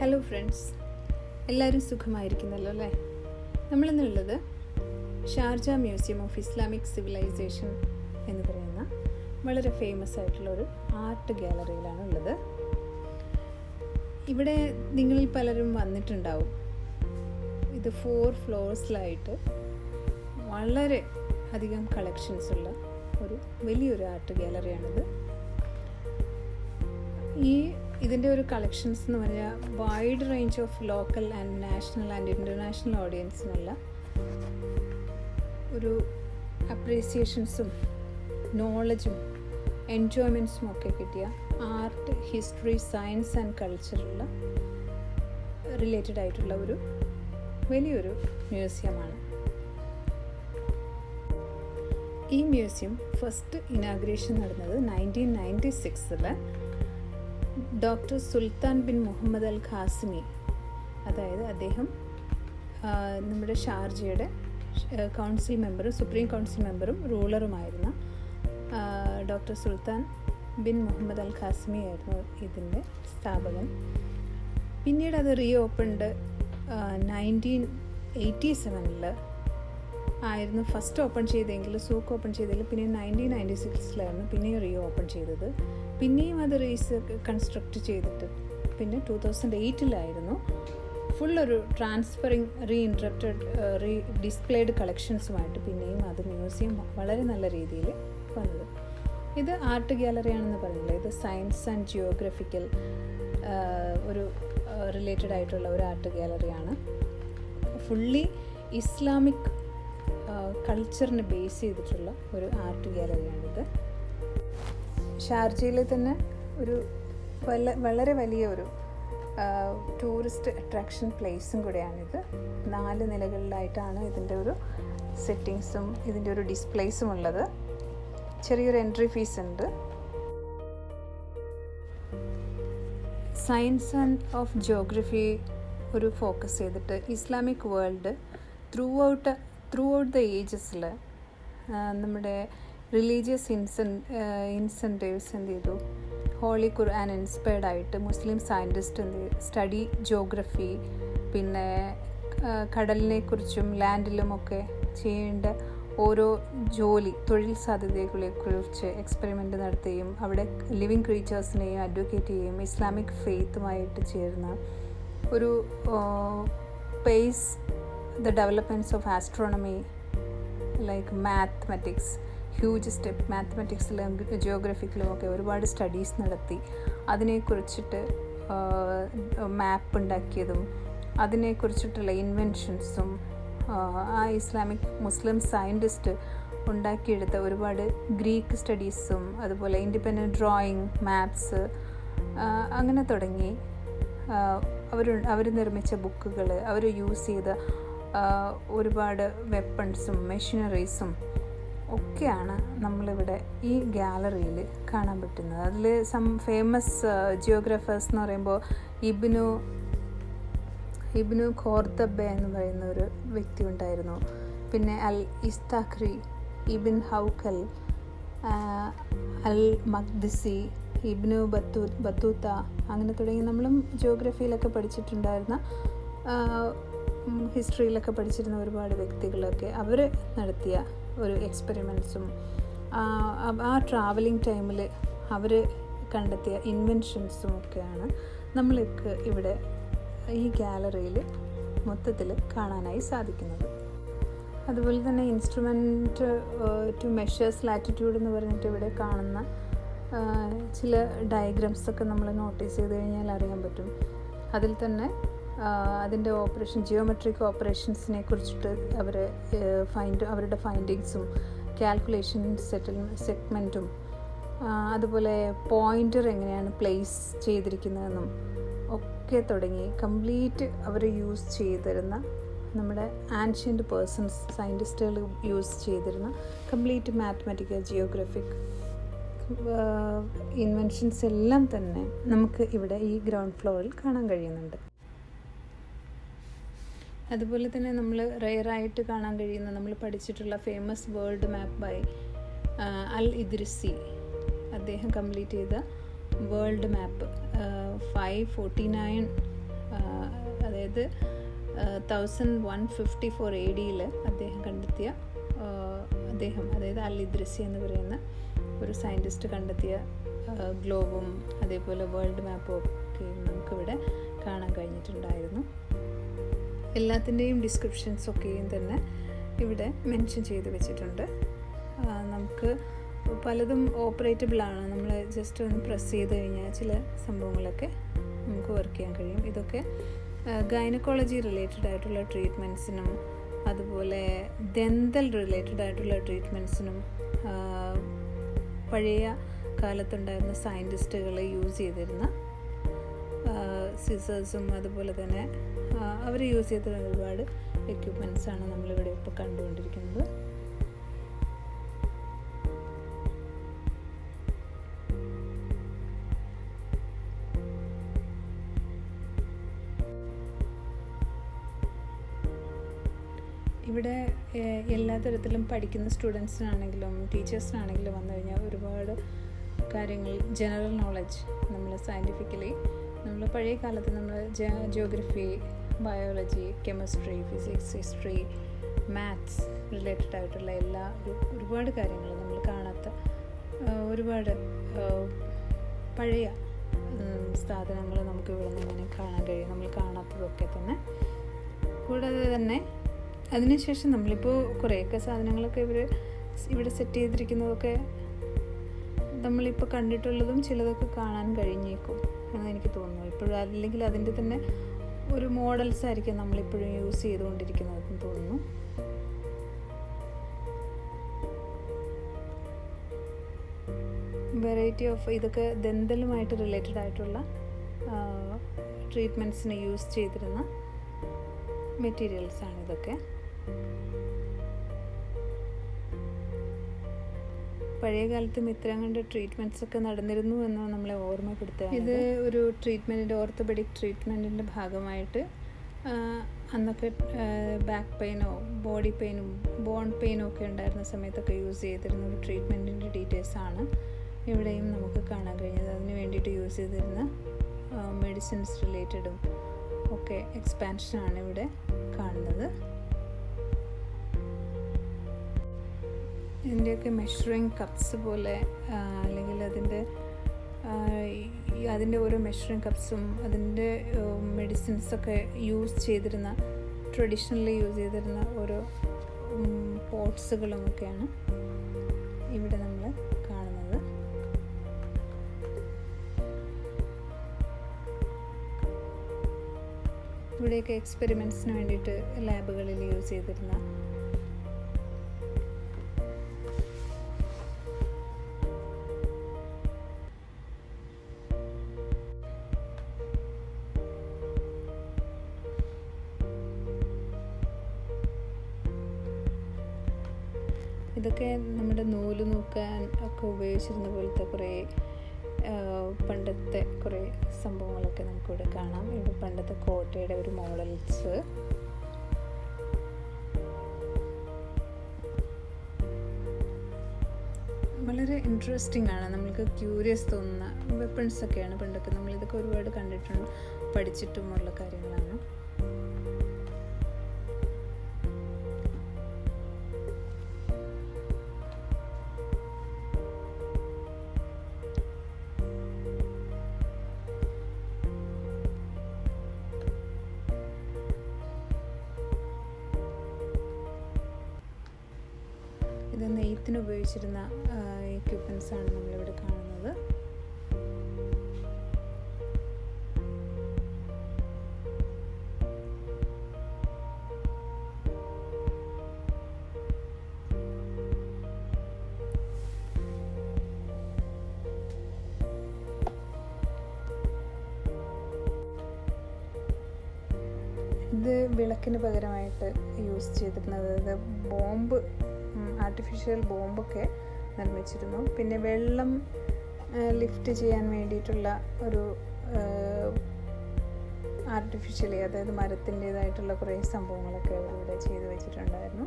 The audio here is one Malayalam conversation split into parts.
ഹലോ ഫ്രണ്ട്സ് എല്ലാവരും സുഖമായിരിക്കുന്നല്ലോ അല്ലേ? നമ്മളിന്നുള്ളത് Sharjah museum of Islamic civilisation എന്ന് പറയുന്ന വളരെ ഫേമസ് ആയിട്ടുള്ള ഒരു ആർട്ട് ഗാലറിയിലാണ് ഉള്ളത്. ഇവിടെ നിങ്ങളിൽ പലരും വന്നിട്ടുണ്ടാവും. ഇത് ഫോർ ഫ്ലോർസിലായിട്ട് വളരെ അധികം കളക്ഷൻസ് ഉള്ള ഒരു വലിയൊരു ആർട്ട് ഗാലറിയാണിത്. ഈ ഇതിന്റെ ഒരു കളക്ഷൻസ് എന്ന് പറഞ്ഞാൽ wide range of local and national and international ഓഡിയൻസിനുള്ള ഒരു അപ്രീസിയേഷൻസും നോളജും എൻജോയ്മെന്റ്സും ഒക്കെ കിട്ടിയ ആർട്ട് ഹിസ്റ്ററി സയൻസ് ആൻഡ് കൾച്ചറുള്ള റിലേറ്റഡ് ആയിട്ടുള്ള ഒരു വലിയൊരു മ്യൂസിയമാണ് ഈ മ്യൂസിയം ഫസ്റ്റ് ഇനാഗ്രേഷൻ നടന്നത് നയന്റീൻ നയന്റി സിക്സിൽ doctor Sultan bin Muhammad al Qasimi. അതായത് അദ്ദേഹം നമ്മുടെ ഷാർജയുടെ കൗൺസിൽ മെമ്പറും സുപ്രീം കൗൺസിൽ മെമ്പറും റൂളറുമായിരുന്ന doctor Sultan bin Muhammad al Qasimi ആയിരുന്നു ഇതിന്റെ സ്ഥാപകൻ. പിന്നീട് അത് റീ ഓപ്പൺഡ് നയന്റീൻ എയ്റ്റി സെവനിൽ ആയിരുന്നു ഫസ്റ്റ് ഓപ്പൺ ചെയ്തെങ്കിൽ സൂക്ക് ഓപ്പൺ ചെയ്തതിൽ പിന്നെ നയന്റീൻ നയന്റി സിക്സിലായിരുന്നു പിന്നെയും റീ ഓപ്പൺ ചെയ്തത്. പിന്നെയും അത് റീസ് കൺസ്ട്രക്റ്റ് ചെയ്തിട്ട് പിന്നെ ടു തൗസൻഡ് എയ്റ്റിലായിരുന്നു ഫുൾ ഒരു transferring re interrupted redisplayed കളക്ഷൻസുമായിട്ട് പിന്നെയും അത് മ്യൂസിയം വളരെ നല്ല രീതിയിൽ വന്നത്. ഇത് ആർട്ട് ഗാലറിയാണെന്ന് പറഞ്ഞില്ല? ഇത് സയൻസ് ആൻഡ് ജിയോഗ്രഫിക്കൽ ഒരു റിലേറ്റഡ് ആയിട്ടുള്ള ഒരു ആർട്ട് ഗ്യാലറിയാണ് ഫുള്ളി ഇസ്ലാമിക് കൾച്ചറിനെ ബേസ് ചെയ്തിട്ടുള്ള ഒരു ആർട്ട് ഗാലറിയാണിത് ഷാർജയിൽ തന്നെ ഒരു വല്ല വളരെ വലിയ ഒരു ടൂറിസ്റ്റ് അട്രാക്ഷൻ പ്ലേസും കൂടെയാണിത്. നാല് നിലകളിലായിട്ടാണ് ഇതിന്റെ ഒരു സെറ്റിങ്സും ഇതിന്റെ ഒരു ഡിസ്പ്ലേസും ഉള്ളത്. ചെറിയൊരു എൻട്രി ഫീസ് ഉണ്ട്. സയൻസ് ആൻഡ് ഓഫ് ജോഗ്രഫി ഒരു ഫോക്കസ് ചെയ്തിട്ട് Islamic world throughout throughout the ഏജസിൽ നമ്മുടെ റിലീജിയസ് ഇൻസെൻ ഇൻസെന്റീവ്സ് എന്ത് ചെയ്തു? ഹോളി ഖുർആൻ ഇൻസ്പയർഡ് ആയിട്ട് മുസ്ലിം സയന്റിസ്റ്റ് എന്ത് സ്റ്റഡി ജോഗ്രഫി പിന്നെ കടലിനെക്കുറിച്ചും ലാൻഡിലുമൊക്കെ ചെയ്യേണ്ട ഓരോ ജോലി തൊഴിൽ സാധ്യതകളെക്കുറിച്ച് എക്സ്പെരിമെന്റ് നടത്തുകയും അവിടെ ലിവിങ് ക്രീച്ചേഴ്സിനെയും അഡ്വക്കേറ്റ് ചെയ്യുകയും ഇസ്ലാമിക് ഫെയ്ത്തുമായിട്ട് ചേർന്ന ഒരു pace the developments of astronomy like mathematics huge step മാത്തമെറ്റിക്സിലും ജിയോഗ്രഫിക്കിലും ഒക്കെ ഒരുപാട് സ്റ്റഡീസ് നടത്തി. അതിനെക്കുറിച്ചിട്ട് മാപ്പ് ഉണ്ടാക്കിയതും അതിനെക്കുറിച്ചിട്ടുള്ള ഇൻവെൻഷൻസും ആ ഇസ്ലാമിക് മുസ്ലിം സയന്റിസ്റ്റ് ഉണ്ടാക്കിയെടുത്ത ഒരുപാട് ഗ്രീക്ക് സ്റ്റഡീസും അതുപോലെ ഇൻഡിപെൻഡന്റ് ഡ്രോയിങ് മാപ്സ് അങ്ങനെ തുടങ്ങി. അവർ അവർ നിർമ്മിച്ച ബുക്കുകൾ അവർ യൂസ് ചെയ്ത ഒരുപാട് വെപ്പൺസും മെഷീനറീസും ഒക്കെയാണ് നമ്മളിവിടെ ഈ ഗാലറിയിൽ കാണാൻ പറ്റുന്നത്. അതിൽ സം ഫേമസ് ജിയോഗ്രാഫേഴ്സ് എന്ന് പറയുമ്പോൾ ഇബിനു ഇബിനു ഖോർദബ എന്ന് പറയുന്ന ഒരു വ്യക്തി ഉണ്ടായിരുന്നു. പിന്നെ അൽ ഇസ്താഖ്രി ഇബിൻ ഹൗക്കൽ അൽ മഖ്ദിസി ഇബ്നു ബത്തു ബത്തൂത്ത അങ്ങനെ തുടങ്ങി നമ്മളും ജിയോഗ്രഫിയിലൊക്കെ പഠിച്ചിട്ടുണ്ടായിരുന്ന ഹിസ്റ്ററിയിലൊക്കെ പഠിച്ചിരുന്ന ഒരുപാട് വ്യക്തികളൊക്കെ അവർ നടത്തിയ ഒരു എക്സ്പെരിമെൻസും ആ ട്രാവലിംഗ് ടൈമിൽ അവർ കണ്ടെത്തിയ ഇൻവെൻഷൻസും ഒക്കെയാണ് നമ്മൾക്ക് ഇവിടെ ഈ ഗാലറിയിൽ മൊത്തത്തിൽ കാണാനായി സാധിക്കുന്നത്. അതുപോലെ തന്നെ ഇൻസ്ട്രുമെന്റ് ടു മെഷേഴ്സ് ലാറ്റിറ്റ്യൂഡ് എന്ന് പറഞ്ഞിട്ട് ഇവിടെ കാണുന്ന ചില ഡയഗ്രാംസൊക്കെ നമ്മൾ നോട്ടീസ് ചെയ്ത് കഴിഞ്ഞാൽ അറിയാൻ പറ്റും. അതിൽ തന്നെ അതിന്റെ ഓപ്പറേഷൻ ജിയോമെട്രിക് ഓപ്പറേഷൻസിനെ കുറിച്ചിട്ട് അവർ ഫൈൻഡ് അവരുടെ ഫൈൻഡിങ്സും കാൽക്കുലേഷൻ സെറ്റിൽ സെഗ്മെന്റും അതുപോലെ പോയിന്റർ എങ്ങനെയാണ് പ്ലേസ് ചെയ്തിരിക്കുന്നതെന്നും ഒക്കെ തുടങ്ങി കംപ്ലീറ്റ് അവർ യൂസ് ചെയ്തിരുന്ന നമ്മുടെ ആൻഷ്യന്റ് പേഴ്സൺസ് സയന്റിസ്റ്റുകൾ യൂസ് ചെയ്തിരുന്ന കംപ്ലീറ്റ് മാത്തമാറ്റിക്കൽ ജിയോഗ്രഫിക് ഇൻവെൻഷൻസ് എല്ലാം തന്നെ നമുക്ക് ഇവിടെ ഈ ഗ്രൗണ്ട് ഫ്ലോറിൽ കാണാൻ കഴിയുന്നുണ്ട്. അതുപോലെ തന്നെ നമ്മൾ റെയറായിട്ട് കാണാൻ കഴിയുന്ന നമ്മൾ പഠിച്ചിട്ടുള്ള famous world map by al Idrisi. അദ്ദേഹം കംപ്ലീറ്റ് ചെയ്ത world map five forty nine അതായത് thousand one fifty four A ഡിയിൽ അദ്ദേഹം കണ്ടെത്തിയ അദ്ദേഹം അതായത് അൽ ഇദ്രിസി എന്ന് പറയുന്ന ഒരു സയന്റിസ്റ്റ് കണ്ടെത്തിയ ഗ്ലോബും അതേപോലെ വേൾഡ് മാപ്പും ഒക്കെ നമുക്കിവിടെ കാണാൻ കഴിഞ്ഞിട്ടുണ്ടായിരുന്നു. എല്ലാത്തിന്റെയും ഡിസ്ക്രിപ്ഷൻസ് ഒക്കെയും തന്നെ ഇവിടെ മെൻഷൻ ചെയ്ത് വെച്ചിട്ടുണ്ട്. നമുക്ക് പലതും ഓപ്പറേറ്റബിൾ ആണ് നമ്മൾ ജസ്റ്റ് ഒന്ന് പ്രസ് ചെയ്ത് കഴിഞ്ഞാൽ ചില സംഭവങ്ങളൊക്കെ നമുക്ക് വർക്ക് ചെയ്യാൻ കഴിയും. ഇതൊക്കെ ഗൈനക്കോളജി റിലേറ്റഡ് ആയിട്ടുള്ള ട്രീറ്റ്മെന്റ്സിനും അതുപോലെ ദന്തൽ റിലേറ്റഡ് ആയിട്ടുള്ള ട്രീറ്റ്മെന്റ്സിനും പഴയ കാലത്തുണ്ടായിരുന്ന സയന്റിസ്റ്റുകൾ യൂസ് ചെയ്തിരുന്ന സിസേഴ്സും അതുപോലെ തന്നെ അവർ യൂസ് ചെയ്തിരുന്ന ഒരുപാട് എക്യുപ്മെന്റ്സ് ആണ് നമ്മളിവിടെ ഇപ്പോൾ കണ്ടുകൊണ്ടിരിക്കുന്നത്. ഇവിടെ എല്ലാ തരത്തിലും പഠിക്കുന്ന സ്റ്റുഡൻസിനാണെങ്കിലും ടീച്ചേഴ്സിനാണെങ്കിലും വന്നു കഴിഞ്ഞാൽ ഒരുപാട് കാര്യങ്ങൾ ജനറൽ നോളജ് നമ്മൾ സയന്റിഫിക്കലി നമ്മൾ പഴയ കാലത്ത് നമ്മൾ geography biology chemistry physics history maths related ആയിട്ടുള്ള എല്ലാ ഒരുപാട് കാര്യങ്ങൾ നമ്മൾ കാണാത്ത ഒരുപാട് പഴയ സാധനങ്ങൾ നമുക്ക് ഇവിടെ നിന്ന് ഇങ്ങനെ കാണാൻ കഴിയും. നമ്മൾ കാണാത്തതൊക്കെ തന്നെ. കൂടാതെ തന്നെ അതിനുശേഷം നമ്മളിപ്പോൾ കുറേയൊക്കെ സാധനങ്ങളൊക്കെ ഇവർ ഇവിടെ സെറ്റ് ചെയ്തിരിക്കുന്നതൊക്കെ നമ്മളിപ്പോൾ കണ്ടിട്ടുള്ളതും ചിലതൊക്കെ കാണാൻ കഴിഞ്ഞേക്കും എന്ന് എനിക്ക് തോന്നുന്നു. ഇപ്പോഴും അല്ലെങ്കിൽ അതിന്റെ തന്നെ ഒരു മോഡൽസ് ആയിരിക്കും നമ്മളിപ്പോഴും യൂസ് ചെയ്തുകൊണ്ടിരിക്കുന്നതെന്ന് തോന്നുന്നു. വെറൈറ്റി ഓഫ് ഇതൊക്കെ ദന്തലുമായിട്ട് റിലേറ്റഡ് ആയിട്ടുള്ള ട്രീറ്റ്മെന്റ്സിന് യൂസ് ചെയ്തിരുന്ന മെറ്റീരിയൽസാണ് ഇതൊക്കെ. പഴയ കാലത്ത് ഇത്രയും കണ്ട് ട്രീറ്റ്മെന്റ്സ് ഒക്കെ നടന്നിരുന്നു എന്ന് നമ്മളെ ഓർമ്മപ്പെടുത്തുക ഇത് ഒരു ട്രീറ്റ്മെന്റിന്റെ ഓർത്തോപെഡിക് ട്രീറ്റ്മെന്റിന്റെ ഭാഗമായിട്ട് അന്നൊക്കെ ബാക്ക് പെയിനോ ബോഡി പെയിനും ബോൺ പെയിനോ ഒക്കെ ഉണ്ടായിരുന്ന സമയത്തൊക്കെ യൂസ് ചെയ്തിരുന്ന ഒരു ട്രീറ്റ്മെന്റിന്റെ ഡീറ്റെയിൽസ് ആണ് ഇവിടെയും നമുക്ക് കാണാൻ കഴിഞ്ഞത്. അതിന് വേണ്ടിയിട്ട് യൂസ് ചെയ്തിരുന്ന മെഡിസിൻസ് റിലേറ്റഡും ഒക്കെ എക്സ്പാൻഷനാണ് ഇവിടെ കാണുന്നത്. ഇതിന്റെയൊക്കെ മെഷറിങ് കപ്സ് പോലെ അല്ലെങ്കിൽ അതിന്റെ അതിന്റെ ഓരോ മെഷറിങ് കപ്സും അതിന്റെ മെഡിസിൻസൊക്കെ യൂസ് ചെയ്തിരുന്ന ട്രഡീഷണലി യൂസ് ചെയ്തിരുന്ന ഓരോ പോട്ട്സുകളും ഒക്കെയാണ് ഇവിടെ നമ്മൾ കാണുന്നത്. ഇവിടെയൊക്കെ എക്സ്പെരിമെന്റ്സിന് വേണ്ടിയിട്ട് ലാബുകളിൽ യൂസ് ചെയ്തിരുന്ന ഇതൊക്കെ നമ്മുടെ നൂൽ നൂക്കാൻ ഒക്കെ ഉപയോഗിച്ചിരുന്ന പോലത്തെ കുറേ പണ്ടത്തെ കുറേ സംഭവങ്ങളൊക്കെ നമുക്കിവിടെ കാണാം. ഇവിടെ പണ്ടത്തെ കോട്ടയുടെ ഒരു മോഡൽസ്. വളരെ ഇൻട്രസ്റ്റിംഗ് ആണ്. നമ്മൾക്ക് ക്യൂരിയസ് തോന്നുന്ന വെപ്പൺസ് ഒക്കെയാണ് പണ്ടൊക്കെ. നമ്മളിതൊക്കെ ഒരുപാട് കണ്ടിട്ടുണ്ട്. പഠിച്ചിട്ടുമുള്ള കാര്യങ്ങളാണ്. എക്യുപ്മെന്റ്സ് ആണ് നമ്മളിവിടെ കാണുന്നത്. ഇത് വിളക്കിന് പകരമായിട്ട് യൂസ് ചെയ്തിരുന്നത് ബോംബ് ആർട്ടിഫിഷ്യൽ ബോംബൊക്കെ നിർമ്മിച്ചിരുന്നു. പിന്നെ വെള്ളം ലിഫ്റ്റ് ചെയ്യാൻ വേണ്ടിയിട്ടുള്ള ഒരു ആർട്ടിഫിഷ്യലി അതായത് മരത്തിന്റേതായിട്ടുള്ള കുറേ സംഭവങ്ങളൊക്കെ അവരിവിടെ ചെയ്ത് വെച്ചിട്ടുണ്ടായിരുന്നു.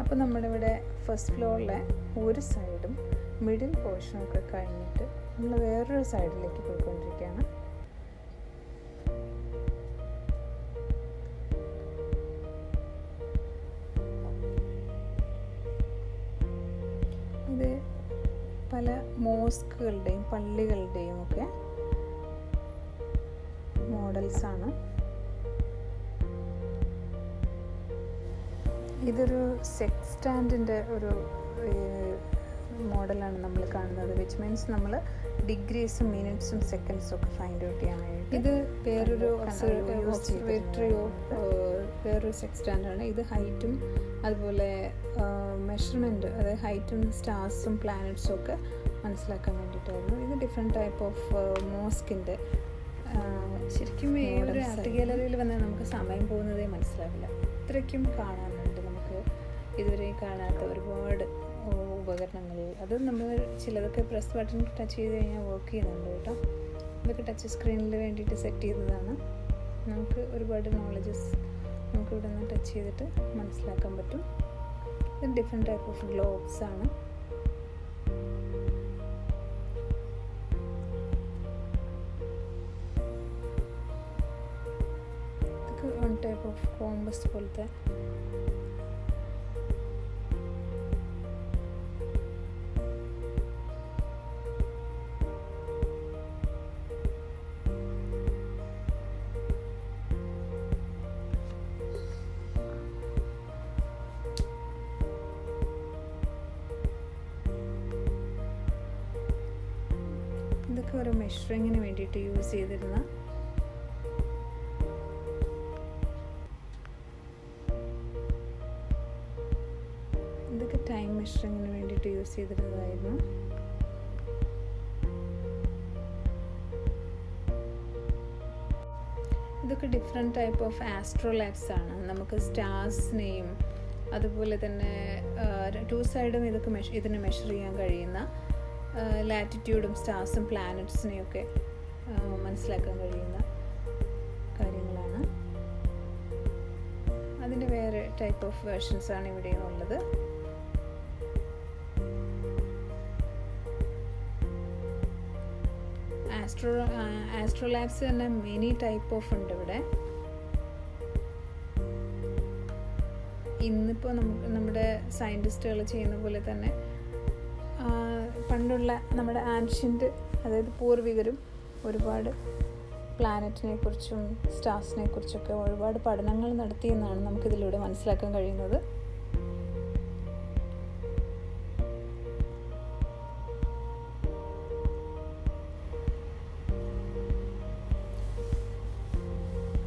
അപ്പോൾ നമ്മുടെ ഇവിടെ ഫസ്റ്റ് ഫ്ലോറിലെ ഒരു സൈഡും മിഡിൽ പോർഷനൊക്കെ കഴിഞ്ഞിട്ട് നമ്മൾ വേറൊരു സൈഡിലേക്ക് പോയിക്കൊണ്ടിരിക്കുകയാണ്. പല മോസ്കുകളുടെയും പള്ളികളുടെയും ഒക്കെ മോഡൽസാണ് ഇതൊരു സെക്സ് സ്റ്റാൻഡിന്റെ ഒരു മോഡലാണ് നമ്മൾ കാണുന്നത് വിച്ച് മീൻസ് നമ്മൾ ഡിഗ്രീസും മിനിറ്റ്സും സെക്കൻഡ്സും ഒക്കെ ഫൈൻഡ് ഔട്ട് ചെയ്യാനായിട്ട് ഇത് വേറൊരു ഒബ്സർവേറ്ററിയോ വേറൊരു സെക്സ് സ്റ്റാൻഡാണ് ഇത് ഹൈറ്റും അതുപോലെ മെഷർമെന്റ് അതായത് ഹൈറ്റും സ്റ്റാർസും പ്ലാനറ്റ്സും ഒക്കെ മനസ്സിലാക്കാൻ വേണ്ടിയിട്ടായിരുന്നു. ഇത് ഡിഫറെന്റ് ടൈപ്പ് ഓഫ് മോസ്കിന്റെ ശരിക്കും ഈ ഒരു ആർട്ട്. ഗാലറിയിൽ വന്നാൽ നമുക്ക് സമയം പോകുന്നതേ മനസ്സിലാവില്ല. ഇത്രയ്ക്കും കാണാനുണ്ട്. നമുക്ക് ഇതുവരെ കാണാത്ത ഒരുപാട് ഉപകരണങ്ങൾ. അത് നമ്മൾ ചിലതൊക്കെ പ്രസ് ബട്ടൺ ടച്ച് ചെയ്ത് കഴിഞ്ഞാൽ വർക്ക് ചെയ്യുന്നുണ്ട് കേട്ടോ. ഇതൊക്കെ ടച്ച് സ്ക്രീനിൽ വേണ്ടിയിട്ട് സെറ്റ് ചെയ്തതാണ്. നമുക്ക് ഒരുപാട് നോളജസ് നമുക്ക് ഇവിടെ നിന്ന് ടച്ച് ചെയ്തിട്ട് മനസ്സിലാക്കാൻ പറ്റും. ഇത് ഡിഫറെന്റ് ടൈപ്പ് ഓഫ് ഗ്ലോബ്സ് ആണ്. ഇതൊക്കെ വൺ ടൈപ്പ് ഓഫ് കോമ്പസ് പോലത്തെ ഇതൊക്കെ ഒരു മെഷറിങ്ങിന് വേണ്ടിയിട്ട് യൂസ് ചെയ്തിരുന്ന ഇതൊക്കെ ടൈം മെഷറിങ്ങിന് വേണ്ടിയിട്ട് യൂസ് ചെയ്തിരുന്നതായിരുന്നു. ഇതൊക്കെ ഡിഫറെന്റ് ടൈപ്പ് ഓഫ് ആസ്ട്രോലാബ്സ് ആണ്. നമുക്ക് സ്റ്റാർസിനെയും അതുപോലെ തന്നെ ടു സൈഡും ഇതൊക്കെ മെഷ് ഇതിന് മെഷർ ചെയ്യാൻ കഴിയുന്ന ലാറ്റിറ്റ്യൂഡും സ്റ്റാർസും പ്ലാനറ്റ്സിനെയൊക്കെ മനസ്സിലാക്കാൻ കഴിയുന്ന കാര്യങ്ങളാണ്. അതിന്റെ വേറെ ടൈപ്പ് ഓഫ് വേർഷൻസ് ആണ് ഇവിടെയും ഉള്ളത്. ആസ്ട്രോ ആസ്ട്രോലാബ്സ് തന്നെ മെനി ടൈപ്പ് ഓഫ് ഉണ്ട് ഇവിടെ. ഇന്നിപ്പോൾ നമുക്ക് നമ്മുടെ സയന്റിസ്റ്റുകൾ ചെയ്യുന്ന പോലെ തന്നെ പണ്ടുള്ള നമ്മുടെ ആൻഷ്യന്റ് അതായത് പൂർവികരും ഒരുപാട് പ്ലാനറ്റിനെ കുറിച്ചും സ്റ്റാർസിനെ കുറിച്ചൊക്കെ ഒരുപാട് പഠനങ്ങൾ നടത്തിയെന്നാണ് നമുക്കിതിലൂടെ മനസ്സിലാക്കാൻ കഴിയുന്നത്.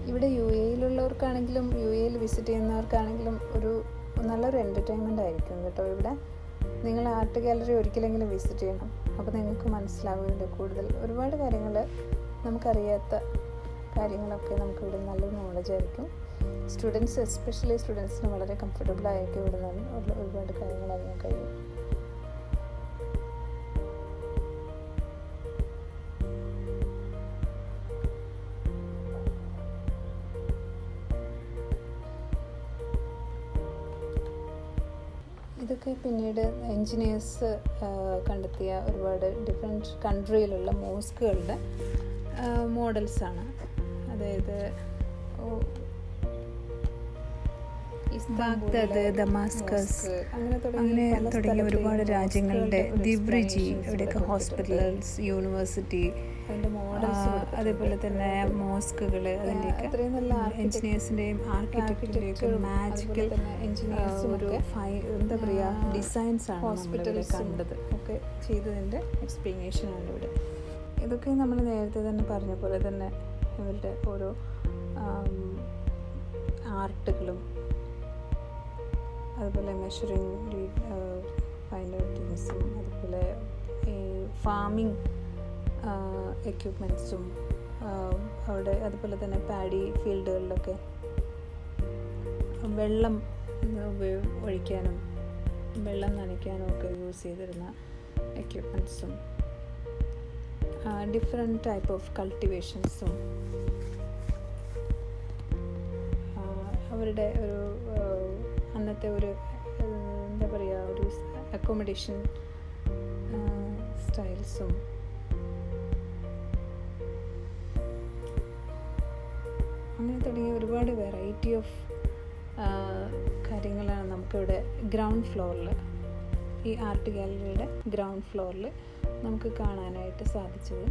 ഇവിടെ യു എയിലുള്ളവർക്കാണെങ്കിലും യു എയിൽ വിസിറ്റ് ചെയ്യുന്നവർക്കാണെങ്കിലും ഒരു നല്ലൊരു എന്റർടൈൻമെന്റ് ആയിരിക്കും കേട്ടോ ഇവിടെ. നിങ്ങൾ ആർട്ട് ഗാലറി ഒരിക്കലെങ്കിലും വിസിറ്റ് ചെയ്യണം. അപ്പോൾ നിങ്ങൾക്ക് മനസ്സിലാവുന്നുണ്ട് കൂടുതൽ. ഒരുപാട് കാര്യങ്ങൾ നമുക്കറിയാത്ത കാര്യങ്ങളൊക്കെ നമുക്ക് ഇവിടെ നല്ലൊരു നോളജ് ആയിരിക്കും സ്റ്റുഡൻസ് എസ്പെഷ്യലി സ്റ്റുഡൻസിന് വളരെ കംഫർട്ടബിൾ ആയിരിക്കും ഇവിടെ നിന്ന് ഒരുപാട് കാര്യങ്ങൾ അറിയാൻ കഴിയും. ഇതൊക്കെ പിന്നീട് എൻജിനീയേഴ്സ് കണ്ടെത്തിയ ഒരുപാട് ഡിഫറെന്റ് കൺട്രിയിലുള്ള മോസ്കുകളുടെ മോഡൽസാണ് അതായത് ബാഗ്ദാദ്, ദമാസ്കസ്, അങ്ങനെ തുടങ്ങി തുടങ്ങിയ ഒരുപാട് രാജ്യങ്ങളുടെ അവിടെയൊക്കെ ദിബ്രിജി ഇവിടെയൊക്കെ ഹോസ്പിറ്റൽസ് യൂണിവേഴ്സിറ്റി അതേപോലെ തന്നെ മോസ്കുകൾ അതിന്റെയൊക്കെ എഞ്ചിനീയേഴ്സിന്റെയും ആർക്കിടെക്റ്റിന്റെയും ആർക്കിടെക്ചറും മാജിക്കൽ ഒരു എന്താ പറയുക ഡിസൈൻസ് ആണ് ഹോസ്പിറ്റൽസും കണ്ടത്. ഒക്കെ ചെയ്തതിന്റെ എക്സ്പ്ലനേഷൻ ആണ് ഇവിടെ. ഇതൊക്കെ നമ്മൾ നേരത്തെ തന്നെ പറഞ്ഞ പോലെ തന്നെ ഇവരുടെ ഓരോ ആർട്ടുകളും അതുപോലെ മെഷറിങ് ഫൈൻഡ് ഔട്ടിങ്സും അതുപോലെ ഈ ഫാമിംഗ് എക്യുപ്മെന്റ്സും അവിടെ അതുപോലെ തന്നെ പാഡി ഫീൽഡുകളിലൊക്കെ വെള്ളം ഒഴിക്കാനും വെള്ളം നനയ്ക്കാനും ഒക്കെ യൂസ് ചെയ്തിരുന്ന എക്യുപ്മെന്റ്സും ഡിഫറെന്റ് ടൈപ്പ് ഓഫ് കൾട്ടിവേഷൻസും അവരുടെ ഒരു അന്നത്തെ ഒരു എന്താ പറയുക ഒരു അക്കോമഡേഷൻ സ്റ്റൈൽസും അങ്ങനെ തുടങ്ങിയ ഒരുപാട് വെറൈറ്റി ഓഫ് കാര്യങ്ങളാണ് നമുക്കിവിടെ ഗ്രൗണ്ട് ഫ്ലോറിൽ ഈ ആർട്ട് ഗാലറിയുടെ ഗ്രൗണ്ട് ഫ്ലോറിൽ നമുക്ക് കാണാനായിട്ട് സാധിച്ചത്.